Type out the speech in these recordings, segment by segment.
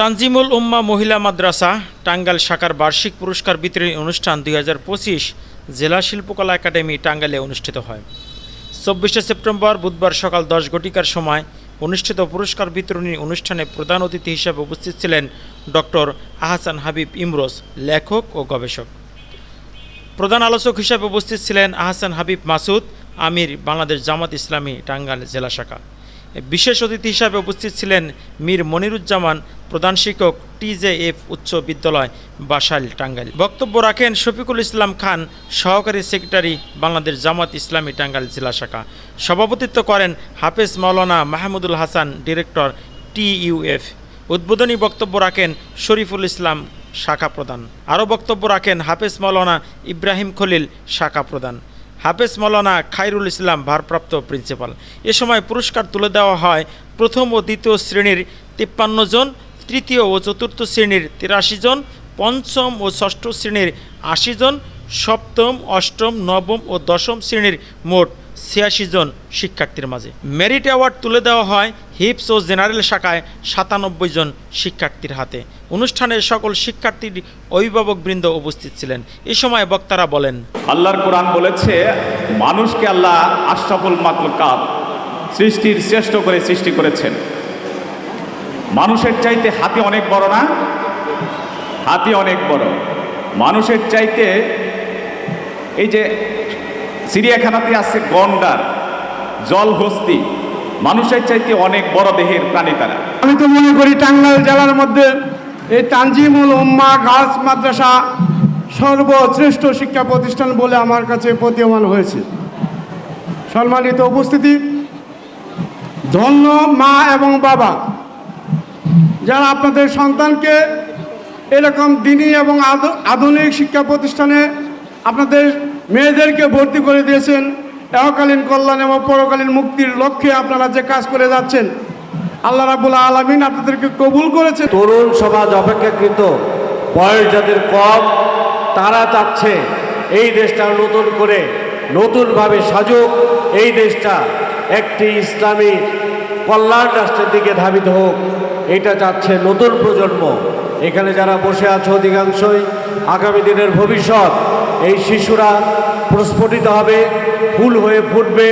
তানজিমুল উম্মা মহিলা মাদ্রাসা, টাঙ্গাইল শাখার বার্ষিক পুরস্কার বিতরণী অনুষ্ঠান দুই হাজার পঁচিশ জেলা শিল্পকলা একাডেমি টাঙ্গাইলে অনুষ্ঠিত হয়। চব্বিশে সেপ্টেম্বর বুধবার সকাল দশ ঘটিকার সময় অনুষ্ঠিত পুরস্কার বিতরণী অনুষ্ঠানে প্রধান অতিথি হিসেবে উপস্থিত ছিলেন ডক্টর আহসান হাবিব ইমরোজ, লেখক ও গবেষক। প্রধান আলোচক হিসেবে উপস্থিত ছিলেন আহসান হাবিব মাসুদ, আমির বাংলাদেশ জামাত ইসলামী, টাঙ্গাইল জেলা শাখা। বিশেষ অতিথি হিসাবে উপস্থিত ছিলেন মীর মনিরুজ্জামান, প্রধান শিক্ষক টিজেএফ উচ্চ বিদ্যালয়, বাসাইল টাঙ্গাইল। বক্তব্য রাখেন শফিকুল ইসলাম খান, সহকারী সেক্রেটারি, বাংলাদেশ জামাত ইসলামী টাঙ্গাইল জেলা শাখা। সভাপতিত্ব করেন হাফেজ মাওলানা মাহমুদুল হাসান, ডিরেক্টর টিইউএফ উদ্বোধনী বক্তব্য রাখেন শরীফুল ইসলাম, শাখা প্রধান। আরও বক্তব্য রাখেন হাফেজ মৌলানা ইব্রাহিম খলিল, শাখা প্রধান। হাফেজ মৌলানা খাইরুল ইসলাম, ভারপ্রাপ্ত প্রিন্সিপাল। এ সময় পুরস্কার তুলে দেওয়া হয় প্রথম ও দ্বিতীয় শ্রেণির তিপ্পান্ন জন, তৃতীয় ও চতুর্থ শ্রেণির তিরাশি জন, পঞ্চম ও ষষ্ঠ শ্রেণির আশি জন, সপ্তম, অষ্টম, নবম ও দশম শ্রেণির মোট ছিয়াশি জন শিক্ষার্থীর মাঝে। মেরিট অ্যাওয়ার্ড তুলে দেওয়া হয় হিপস ও জেনারেল শাখায় সাতানব্বই জন শিক্ষার্থীর হাতে। অনুষ্ঠানে সকল শিক্ষার্থীর অভিভাবকবৃন্দ উপস্থিত ছিলেন। এ সময় বক্তারা বলেন, আল্লাহর কোরআন বলেছে, মানুষকে আল্লাহ আশরাফুল মাকলুকাত সৃষ্টির শ্রেষ্ঠ করে সৃষ্টি করেছেন। মানুষের চাইতে হাতি অনেক বড় না? হাতি অনেক বড়। মানুষের চাইতে এই যে চিড়িয়াখানাতে আছে গন্ডার, জলহস্তি মানুষের চাইতে অনেক বড় দেহের প্রাণী তারা। আমি তো মনে করি টাঙ্গাইল জেলার মধ্যে এই তানজিমুল উম্মা গার্লস মাদ্রাসা সর্বশ্রেষ্ঠ শিক্ষা প্রতিষ্ঠান বলে আমার কাছে প্রতীয়মান হয়েছে। সম্মানিত উপস্থিতি, ধন্য মা এবং বাবা, যারা আপনাদের সন্তানকে এরকম দিনই এবং আধ- আধুনিক শিক্ষা প্রতিষ্ঠানে আপনাদের মেয়েদেরকে ভর্তি করে দিয়েছেন এহকালীন কল্যাণ এবং পরকালীন মুক্তির লক্ষ্যে আপনারা যে কাজ করে যাচ্ছেন, আল্লাহ রাবুল আলমিন আপনাদেরকে কবুল করেছে। তরুণ সমাজ অপেক্ষাকৃত, বয়স যাদের কম, তারা চাচ্ছে এই দেশটা নতুন করে, নতুনভাবে সাজুক, এই দেশটা একটি ইসলামী কল্যাণ রাষ্ট্রের দিকে ধাবিত হোক, এটা চাচ্ছে নতুন প্রজন্ম। এখানে যারা বসে আছে অধিকাংশই আগামী দিনের ভবিষ্যৎ, এই শিশুরা প্রস্ফুটিত হবে। ফুল হয়ে ফুটবে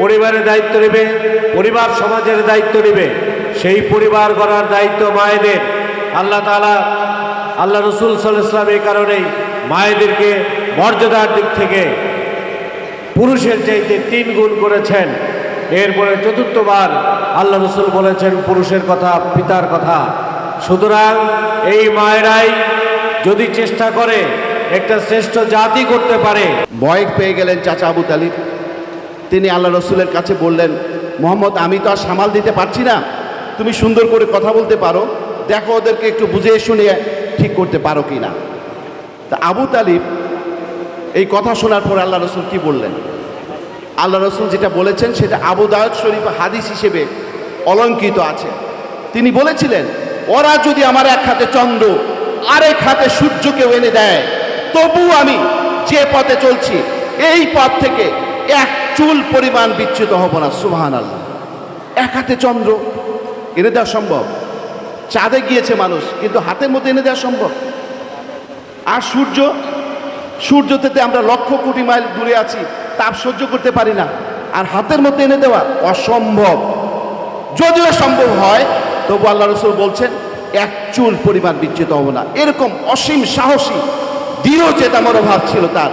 পরিবারের দায়িত্ব নেবে, পরিবার সমাজের দায়িত্ব নেবে, সেই পরিবার গড়ার দায়িত্ব মায়েদের। আল্লাহ তালা আল্লাহ রসুল সাল্লাম এই কারণেই মায়েদেরকে মর্যাদার দিক থেকে পুরুষের চাইতে তিন গুণ করেছেন। এরপরে চতুর্থবার আল্লাহ রসুল বলেছেন, পুরুষের কথা, পিতার কথা। সুতরাং এই মায়েরাই যদি চেষ্টা করে একটা শ্রেষ্ঠ জাতি করতে পারে। ভয় পেয়ে গেলেন চাচা আবু তালিব। তিনি আল্লাহ রসুলের কাছে বললেন, মোহাম্মদ, আমি তো আর সামাল দিতে পারছি না। তুমি সুন্দর করে কথা বলতে পারো। দেখো, ওদেরকে একটু বুঝিয়ে শুনিয়ে ঠিক করতে পারো কি না তা আবু তালিব এই কথা শোনার পর আল্লাহ রসুল কি বললেন? আল্লাহ রসুল যেটা বলেছেন, সেটা আবু দায়দ শরীফ হাদিস হিসেবে অলঙ্কিত আছে। তিনি বলেছিলেন, ওরা যদি আমার এক হাতে চন্দ্র, আরেক হাতে সূর্যকেও এনে দেয় তবু আমি যে পথে চলছি, এই পথ থেকে এক চুল পরিমাণ বিচ্যুত হব না সুবাহান আল্লাহ এক হাতে চন্দ্র এনে দেওয়া সম্ভব। চাঁদে গিয়েছে মানুষ, কিন্তু হাতের মধ্যে এনে দেওয়া সম্ভব। আর সূর্য সূর্য থেকে আমরা লক্ষ কোটি মাইল দূরে আছি, তাপ সহ্য করতে পারি না। আর হাতের মধ্যে এনে দেওয়া অসম্ভব। যদিও সম্ভব হয়, তবু আল্লাহ রসুল বলছেন, এক চুল পরিমাণ বিচ্যুত হব না। এরকম অসীম সাহসী দৃঢ় চেতা মনোভাব ছিল তার।